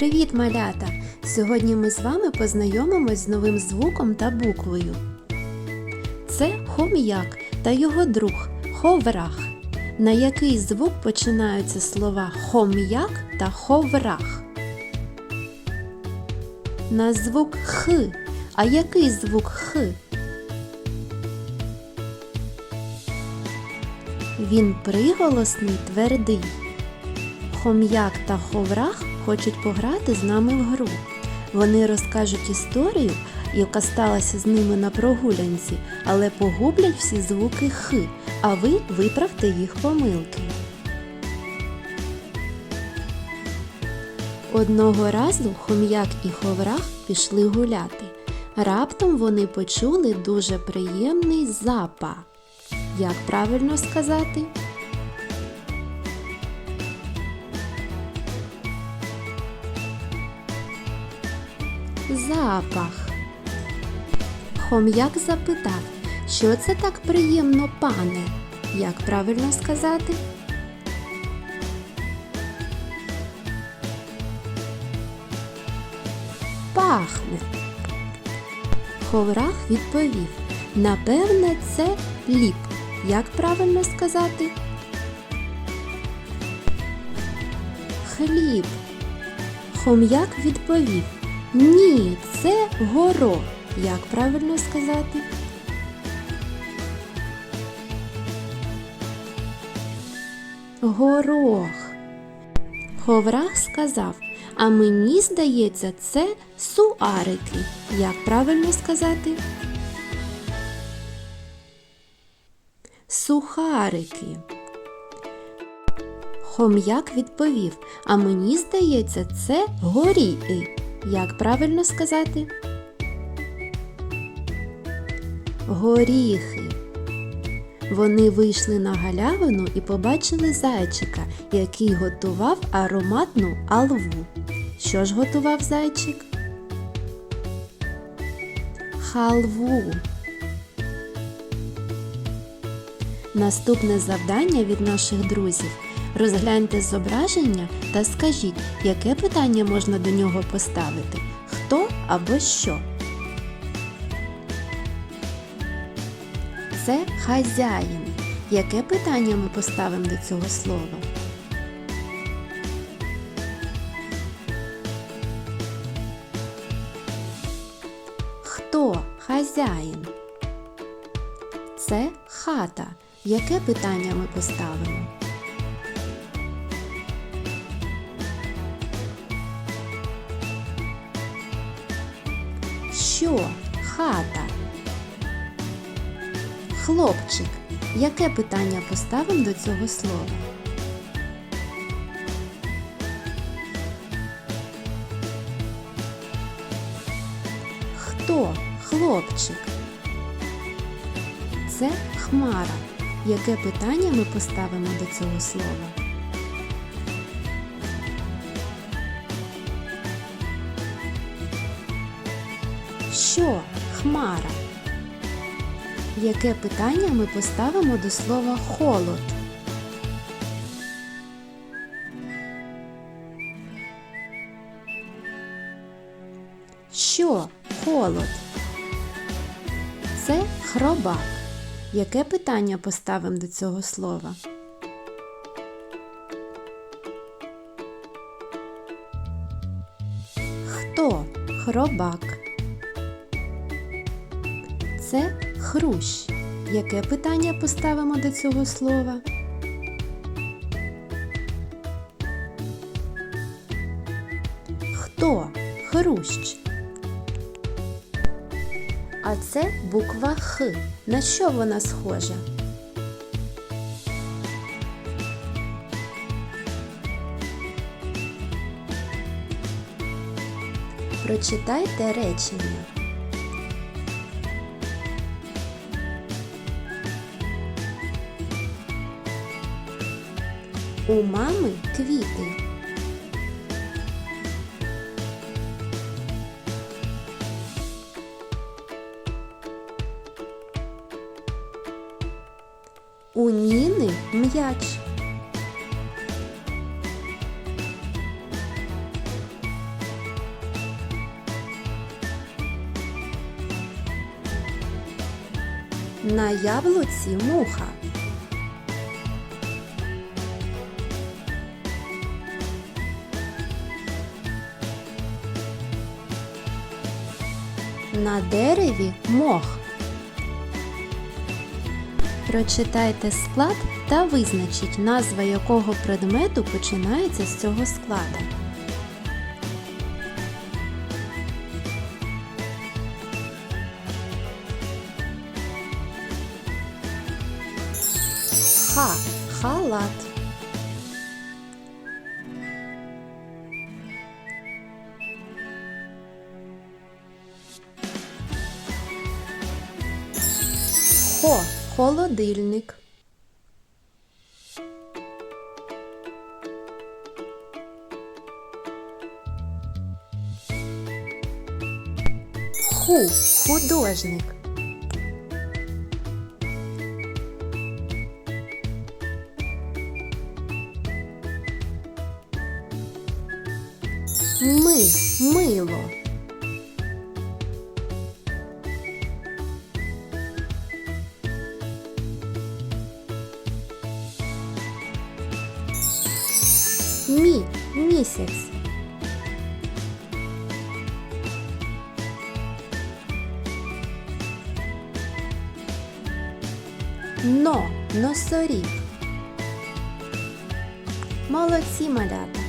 Привіт, малята! Сьогодні ми з вами познайомимось з новим звуком та буквою. Це хом'як та його друг ховрах. На який звук починаються слова хом'як та ховрах? На звук х. А який звук х? Він приголосний твердий. Хом'як та ховрах хочуть пограти з нами в гру. Вони розкажуть історію, яка сталася з ними на прогулянці, але погублять всі звуки х, а ви виправте їх помилки. Одного разу хом'як і ховрах пішли гуляти. Раптом вони почули дуже приємний запах. Як правильно сказати? Запах. Хом'як запитав, що це так приємно, пане? Як правильно сказати? Пахне. Ховрах відповів, напевне, це ліп. Як правильно сказати? Хліб. Хом'як відповів, ні, це горох. Як правильно сказати? Горох. Ховрах сказав, а мені здається, це суарики. Як правильно сказати? Сухарики. Хом'як відповів, а мені здається, це горіхи. Як правильно сказати? Горіхи. Вони вийшли на галявину і побачили зайчика, який готував ароматну алву. Що ж готував зайчик? Халву. Наступне завдання від наших друзів. Розгляньте зображення та скажіть, яке питання можна до нього поставити? Хто або що? Це хазяїн. Яке питання ми поставимо до цього слова? Хто хазяїн? Це хата. Яке питання ми поставимо? Що хата? Хлопчик. Яке питання поставимо до цього слова? Хто хлопчик? Це хмара. Яке питання ми поставимо до цього слова? Що хмара? Яке питання ми поставимо до слова холод? Що холод? Це хробак. Яке питання поставимо до цього слова? Хто хробак? Це хрущ. Яке питання поставимо до цього слова? Хто хрущ? А це буква Х. На що вона схожа? Прочитайте речення. У мами квіти. У Ніни м'яч. На яблуці муха. На дереві мох. Прочитайте склад та визначіть, назва якого предмету починається з цього складу. Ха. Халат. Хо. Холодильник. Ху. Художник. Ми. Мило. Мі. Місяць. Но. Носоріг. Молодці малята.